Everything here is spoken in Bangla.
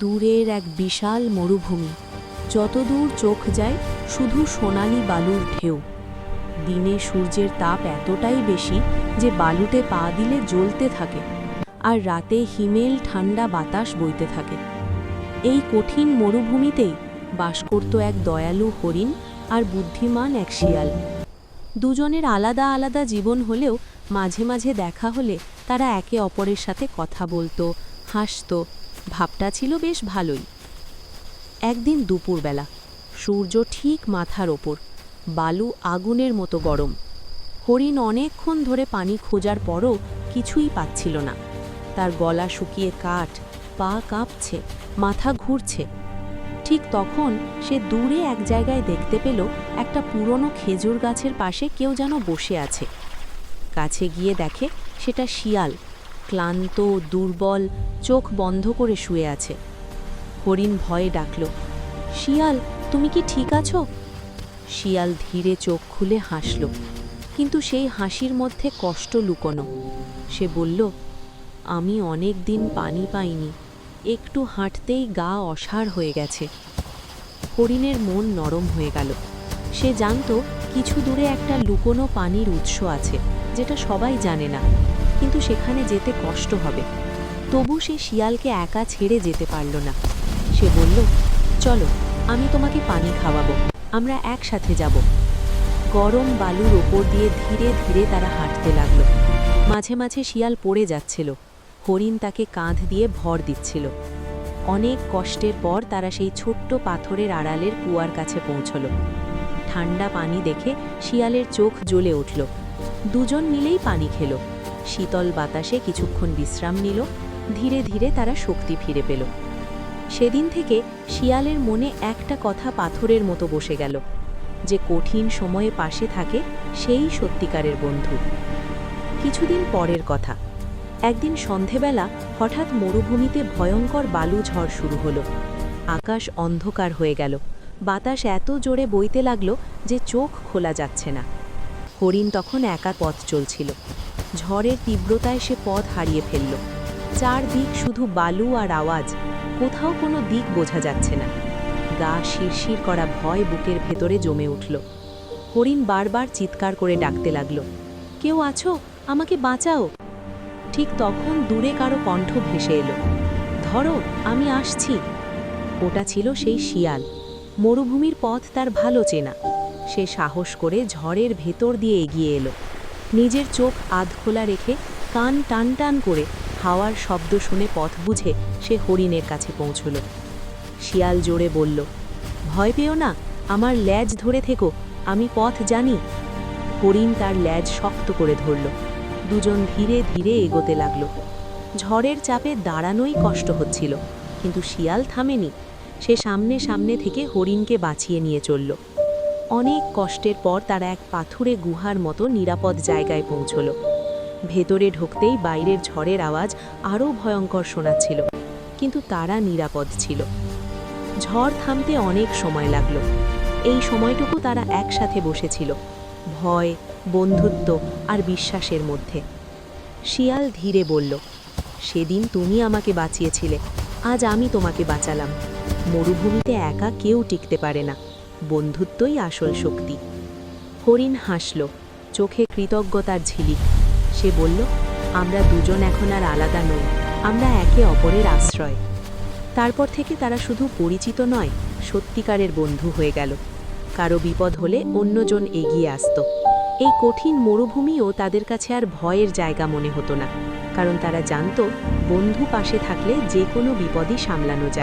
দূরের এক বিশাল মরুভূমি। যতদূর চোখ যায়, শুধু সোনালি বালুর ঢেউ। দিনে সূর্যের তাপ এতটাই বেশি যে বালুতে পা দিলে জ্বলতে থাকে, আর রাতে হিমেল ঠান্ডা বাতাস বইতে থাকে। এই কঠিন মরুভূমিতেই বাস করত এক দয়ালু হরিণ আর বুদ্ধিমান এক শিয়াল। দুজনের আলাদা আলাদা জীবন হলেও মাঝে মাঝে দেখা হলে তারা একে অপরের সাথে কথা বলতো, হাসতো ভাবটা ছিল বেশ ভালোই। একদিন দুপুরবেলা, সূর্য ঠিক মাথার ওপর, বালু আগুনের মতো গরম। হরিণ অনেকক্ষণ ধরে পানি খোঁজার পরও কিছুই পাচ্ছিল না। তার গলা শুকিয়ে কাঠ, পা কাঁপছে, মাথা ঘুরছে। ঠিক তখন সে দূরে এক জায়গায় দেখতে পেল একটা পুরনো খেজুর গাছের পাশে কেউ যেন বসে আছে। কাছে গিয়ে দেখে সেটা শিয়াল। ক্লান্ত, দুর্বল, চোখ বন্ধ করে শুয়ে আছে। হরিণ ভয়ে ডাকল, শিয়াল, তুমি কি ঠিক আছো? শিয়াল ধীরে চোখ খুলে হাসল, কিন্তু সেই হাসির মধ্যে কষ্ট লুকোনো। সে বলল, আমি অনেক দিন পানি পাইনি, একটু হাঁটতেই গা অসাড় হয়ে গেছে। হরিণের মন নরম হয়ে গেল। সে জানত, কিছু দূরে একটা লুকোনো পানির উৎস আছে, যেটা সবাই জানে না। কিন্তু সেখানে যেতে কষ্ট হবে। তবু সে শিয়ালকে একা ছেড়ে যেতে পারল না। সে বলল, চলো, আমি তোমাকে পানি খাওয়াবো। আমরা একসাথে যাব। গরম বালুর ওপর দিয়ে ধীরে ধীরে তারা হাঁটতে লাগল। মাঝে মাঝে শিয়াল পড়ে যাচ্ছিল। হরিণ তাকে কাঁধ দিয়ে ভর দিচ্ছিল। অনেক কষ্টের পর তারা সেই ছোট্ট পাথরের আড়ালের কুয়ার কাছে পৌঁছল। ঠান্ডা পানি দেখে শিয়ালের চোখ জ্বলে উঠল। দুজন মিলেই পানি খেল। শীতল বাতাসে কিছুক্ষণ বিশ্রাম নিল, ধীরে ধীরে তারা শক্তি ফিরে পেল। সেদিন থেকে শিয়ালের মনে একটা কথা পাথরের মতো বসে গেল, যে কঠিন সময়ে পাশে থাকে সেই সত্যিকারের বন্ধু। কিছুদিন পরের কথা, একদিন সন্ধেবেলা হঠাৎ মরুভূমিতে ভয়ঙ্কর বালু ঝড় শুরু হলো। আকাশ অন্ধকার হয়ে গেল, বাতাস এত জোরে বইতে লাগল যে চোখ খোলা যাচ্ছে না। হরিণ তখন একা পথ চলছিল ঝড়ের তীব্রতায় সে পথ হারিয়ে ফেলল। চারদিক শুধু বালু আর আওয়াজ, কোথাও কোনো দিক বোঝা যাচ্ছে না। গা শিরশির করা ভয় বুকের ভেতরে জমে উঠল। হরিণ বারবার চিৎকার করে ডাকতে লাগল, কেউ আছো? আমাকে বাঁচাও! ঠিক তখন দূরে কারও কণ্ঠ ভেসে এলো, ধরো, আমি আসছি। ওটা ছিল সেই শিয়াল। মরুভূমির পথ তার ভালো চেনা। সে সাহস করে ঝড়ের ভেতর দিয়ে এগিয়ে এলো। নিজের চোখ আধ খোলা রেখে কান টান টান করে হাওয়ার শব্দ শুনে পথ বুঝে সে হরিণের কাছে পৌঁছল। শিয়াল জোরে বলল, ভয় পেও না, আমার ল্যাজ ধরে থেকো, আমি পথ জানি। হরিণ তার ল্যাজ শক্ত করে ধরল। দুজন ধীরে ধীরে এগোতে লাগল। ঝড়ের চাপে দাঁড়ানোই কষ্ট হচ্ছিল, কিন্তু শিয়াল থামেনি। সে সামনে সামনে থেকে হরিণকে বাঁচিয়ে নিয়ে চলল। অনেক কষ্টের পর তারা এক পাথুরে গুহার মতো নিরাপদ জায়গায় পৌঁছল। ভেতরে ঢুকতেই বাইরের ঝড়ের আওয়াজ আরও ভয়ঙ্কর শোনাচ্ছিল। কিন্তু তারা নিরাপদ ছিল। ঝড় থামতে অনেক সময় লাগল। এই সময়টুকু তারা একসাথে বসেছিল, ভয়, বন্ধুত্ব আর বিশ্বাসের মধ্যে। শিয়াল ধীরে বলল, সেদিন তুমি আমাকে বাঁচিয়েছিলে, আজ আমি তোমাকে বাঁচালাম। মরুভূমিতে একা কেউ টিকতে পারে না। বন্ধুত্বই আসল শক্তি। হরিণ হাসল, চোখে কৃতজ্ঞতার ঝিলিক। সে বলল, আমরা দুজন এখন আর আলাদা নই, আমরা একে অপরের আশ্রয়। তারপর থেকে তারা শুধু পরিচিত নয়, সত্যিকারের বন্ধু হয়ে গেল। কারও বিপদ হলে অন্যজন এগিয়ে আসত। এই কঠিন মরুভূমিও তাদের কাছে আর ভয়ের জায়গা মনে হতো না, কারণ তারা জানত, বন্ধু পাশে থাকলে যে কোনো বিপদই সামলানো যায়।